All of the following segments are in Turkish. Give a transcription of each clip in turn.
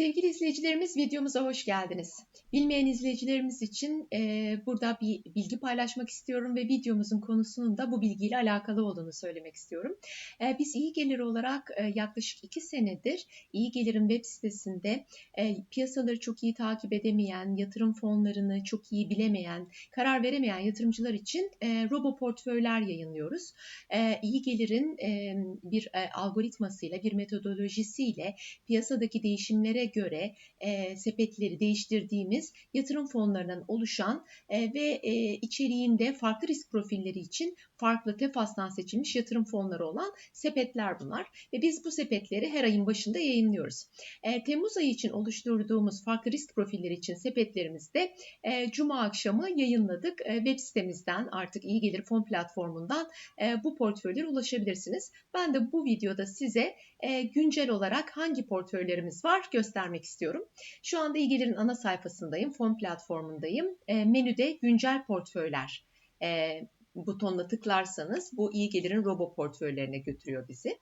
Sevgili izleyicilerimiz videomuza hoş geldiniz. Bilmeyen izleyicilerimiz için e, burada bir bilgi paylaşmak istiyorum ve videomuzun konusunun da bu bilgiyle alakalı olduğunu söylemek istiyorum. E, biz iyi gelir olarak e, yaklaşık iki senedir iyi gelirin web sitesinde e, piyasaları çok iyi takip edemeyen, yatırım fonlarını çok iyi bilemeyen, karar veremeyen yatırımcılar için e, robo portföyler yayınlıyoruz. E, iyi gelirin e, bir e, algoritmasıyla, bir metodolojisiyle piyasadaki değişimlere göre e, sepetleri değiştirdiğimiz yatırım fonlarından oluşan e, ve e, içeriğinde farklı risk profilleri için farklı TEFAS'tan seçilmiş yatırım fonları olan sepetler bunlar. Ve biz bu sepetleri her ayın başında yayınlıyoruz. E, Temmuz ayı için oluşturduğumuz farklı risk profilleri için sepetlerimizde e, Cuma akşamı yayınladık. E, web sitemizden artık iyi gelir fon platformundan e, bu portföylere ulaşabilirsiniz. Ben de bu videoda size e, güncel olarak hangi portföylerimiz var göstermek istiyorum. Şu anda iyi ana sayfasındayım, fon platformundayım. E, menüde güncel portföyler e, butonuna tıklarsanız bu iyi robo portföylerine götürüyor bizi.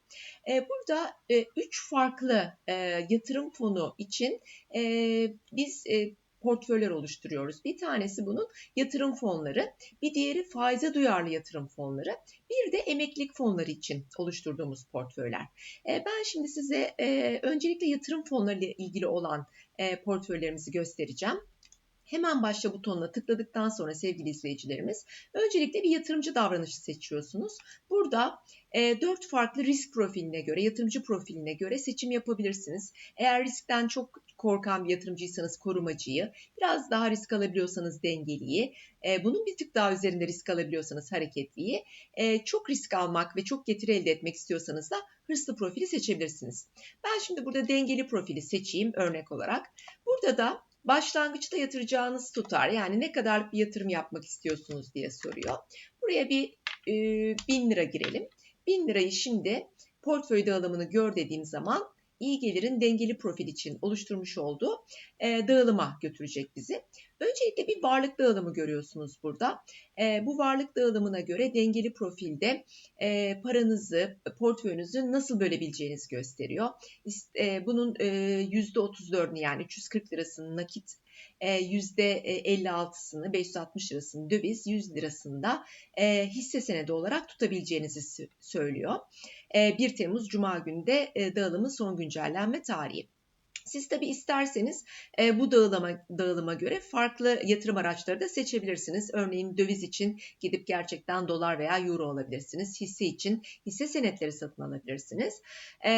E, burada e, üç farklı e, yatırım fonu için e, biz e, portföyler oluşturuyoruz. Bir tanesi bunun yatırım fonları, bir diğeri faize duyarlı yatırım fonları, bir de emeklilik fonları için oluşturduğumuz portföyler. E, ben şimdi size e, öncelikle yatırım fonları ile ilgili olan e, portföylerimizi göstereceğim. Hemen başla butonuna tıkladıktan sonra sevgili izleyicilerimiz öncelikle bir yatırımcı davranışı seçiyorsunuz. Burada e, 4 farklı risk profiline göre, yatırımcı profiline göre seçim yapabilirsiniz. Eğer riskten çok korkan bir yatırımcıysanız korumacıyı, biraz daha risk alabiliyorsanız dengeliyi, e, bunun bir tık daha üzerinde risk alabiliyorsanız hareketliyi, e, çok risk almak ve çok getiri elde etmek istiyorsanız da hırslı profili seçebilirsiniz. Ben şimdi burada dengeli profili seçeyim örnek olarak. Burada da başlangıçta yatıracağınız tutar yani ne kadar bir yatırım yapmak istiyorsunuz diye soruyor. Buraya bir e, 1000 lira girelim. 1000 lirayı şimdi portföy dağılımını gör dediğim zaman iyi gelirin dengeli profil için oluşturmuş olduğu e, dağılıma götürecek bizi. Öncelikle bir varlık dağılımı görüyorsunuz burada. E, bu varlık dağılımına göre dengeli profilde e, paranızı, portföyünüzü nasıl bölebileceğinizi gösteriyor. E, bunun e, %34'ünü yani 340 lirasını nakit %56'sını 560 lirasını döviz 100 lirasında e, hisse senedi olarak tutabileceğinizi söylüyor. 1 Temmuz Cuma günü de dağılımın son güncellenme tarihi. Siz tabi isterseniz e, bu dağılıma, dağılıma göre farklı yatırım araçları da seçebilirsiniz. Örneğin döviz için gidip gerçekten dolar veya euro alabilirsiniz. Hisse için hisse senetleri satın alabilirsiniz. E,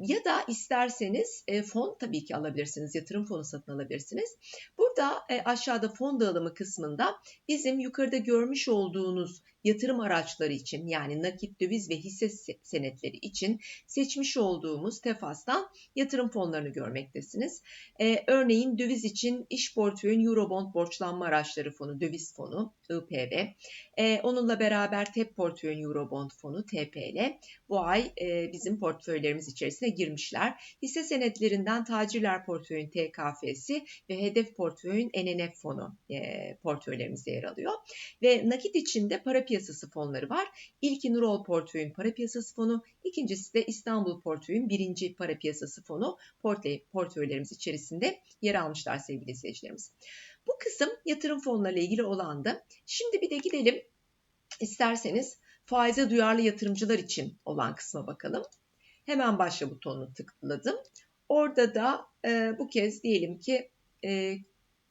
ya da isterseniz e, fon tabii ki alabilirsiniz, yatırım fonu satın alabilirsiniz. Burada e, aşağıda fon dağılımı kısmında bizim yukarıda görmüş olduğunuz yatırım araçları için yani nakit, döviz ve hisse senetleri için seçmiş olduğumuz TEFAS'tan yatırım fonlarını görmektesiniz. Ee, örneğin döviz için iş portföyün Eurobond borçlanma araçları fonu, döviz fonu, IPV. Ee, onunla beraber TEP portföyün Eurobond fonu, TPL. Bu ay e, bizim portföylerimiz içerisine girmişler. Hisse senetlerinden tacirler portföyün TKF'si ve hedef portföyün NNF fonu e, portföylerimizde yer alıyor. Ve nakit içinde para piyasası piyasası fonları var. İlki Nurol Portföy'ün para piyasası fonu, ikincisi de İstanbul Portföy'ün birinci para piyasası fonu portföylerimiz içerisinde yer almışlar sevgili izleyicilerimiz. Bu kısım yatırım fonlarıyla ilgili olandı. Şimdi bir de gidelim isterseniz faize duyarlı yatırımcılar için olan kısma bakalım. Hemen başla butonunu tıkladım. Orada da e, bu kez diyelim ki e,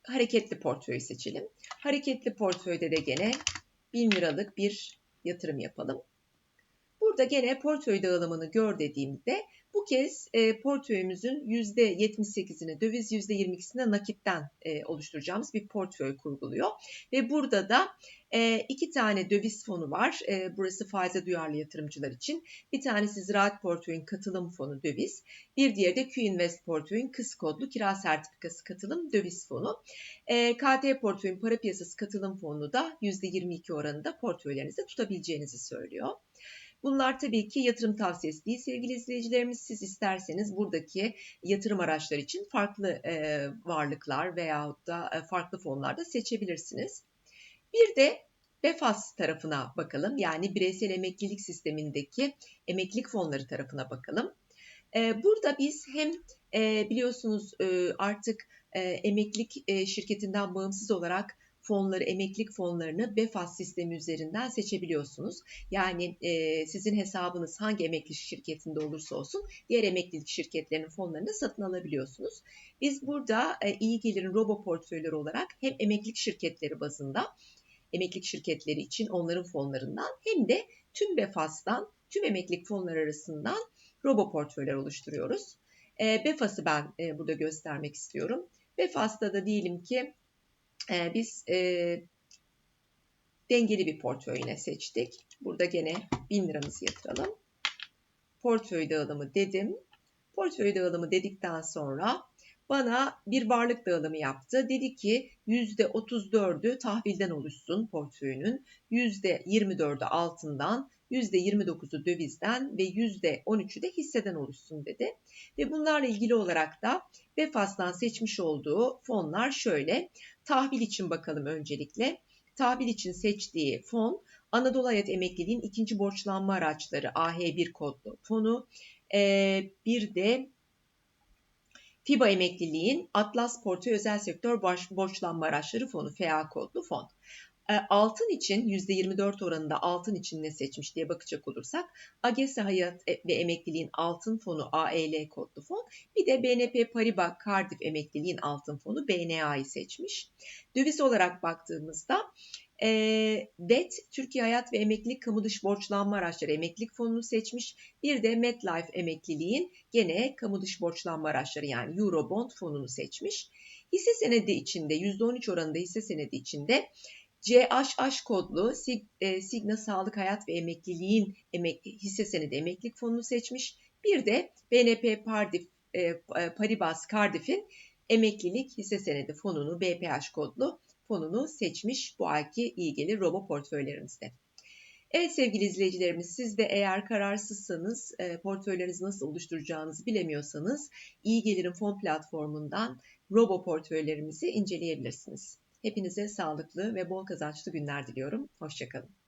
hareketli portföyü seçelim. Hareketli portföyde de gene 1000 liralık bir yatırım yapalım. Burada gene portföy dağılımını gör dediğimde bu kez e, portföyümüzün %78'ini döviz, %22'sini nakitten e, oluşturacağımız bir portföy kurguluyor. Ve burada da e, iki tane döviz fonu var. E, burası faize duyarlı yatırımcılar için. Bir tanesi Ziraat Portföy'ün katılım fonu döviz. Bir diğeri de Q-Invest Portföy'ün kıs kodlu kira sertifikası katılım döviz fonu. E, KT Portföy'ün para piyasası katılım fonu da %22 oranında portföylerinizde tutabileceğinizi söylüyor. Bunlar tabii ki yatırım tavsiyesi değil sevgili izleyicilerimiz. Siz isterseniz buradaki yatırım araçları için farklı e, varlıklar veyahut da e, farklı fonlarda seçebilirsiniz. Bir de BEFAS tarafına bakalım. Yani bireysel emeklilik sistemindeki emeklilik fonları tarafına bakalım. E, burada biz hem E, biliyorsunuz e, artık emeklilik şirketinden bağımsız olarak fonları, emeklilik fonlarını BEFAS sistemi üzerinden seçebiliyorsunuz. Yani e, sizin hesabınız hangi emeklilik şirketinde olursa olsun diğer emeklilik şirketlerinin fonlarını satın alabiliyorsunuz. Biz burada e, iyi gelirin robo portföyleri olarak hem emeklilik şirketleri bazında emeklilik şirketleri için onların fonlarından hem de tüm BEFAS'tan, tüm emeklilik fonları arasından robo portföyler oluşturuyoruz. E, BEFAS'ı ben e, burada göstermek istiyorum. BEFAS'ta da diyelim ki e, biz e, dengeli bir portföy yine seçtik. Burada gene 1000 liramızı yatıralım. Portföy dağılımı dedim. Portföy dağılımı dedikten sonra bana bir varlık dağılımı yaptı. Dedi ki %34'ü tahvilden oluşsun portföyünün, %24'ü altından, %29'u dövizden ve %13'ü de hisseden oluşsun dedi. Ve bunlarla ilgili olarak da Befas'tan seçmiş olduğu fonlar şöyle. Tahvil için bakalım öncelikle. Tahvil için seçtiği fon Anadolu Hayat Emekliliğin ikinci borçlanma araçları AH1 kodlu fonu. Ee, bir de FIBA emekliliğin Atlas Portföy Özel Sektör Borçlanma Araçları Fonu FA kodlu fon. E, altın için %24 oranında altın için ne seçmiş diye bakacak olursak AGESA Hayat e, ve Emekliliğin Altın Fonu AEL kodlu fon bir de BNP Paribas Cardiff Emekliliğin Altın Fonu BNA'yı seçmiş. Döviz olarak baktığımızda e, DET, Türkiye Hayat ve Emeklilik Kamu Dış Borçlanma Araçları Emeklilik Fonu'nu seçmiş. Bir de MetLife Emekliliğin gene Kamu Dış Borçlanma Araçları yani Eurobond fonunu seçmiş. Hisse senedi içinde %13 oranında hisse senedi içinde CHH kodlu e, Signa Sağlık Hayat ve Emekliliğin emek, hisse senedi emeklilik fonunu seçmiş. Bir de BNP Pardif, e, Paribas Cardiff'in emeklilik hisse senedi fonunu BPH kodlu fonunu seçmiş bu ayki iyi gelir robo portföylerinizde. Evet sevgili izleyicilerimiz siz de eğer kararsızsanız e, portföylerinizi nasıl oluşturacağınızı bilemiyorsanız iyi gelirin fon platformundan robo portföylerimizi inceleyebilirsiniz. Hepinize sağlıklı ve bol kazançlı günler diliyorum. Hoşçakalın.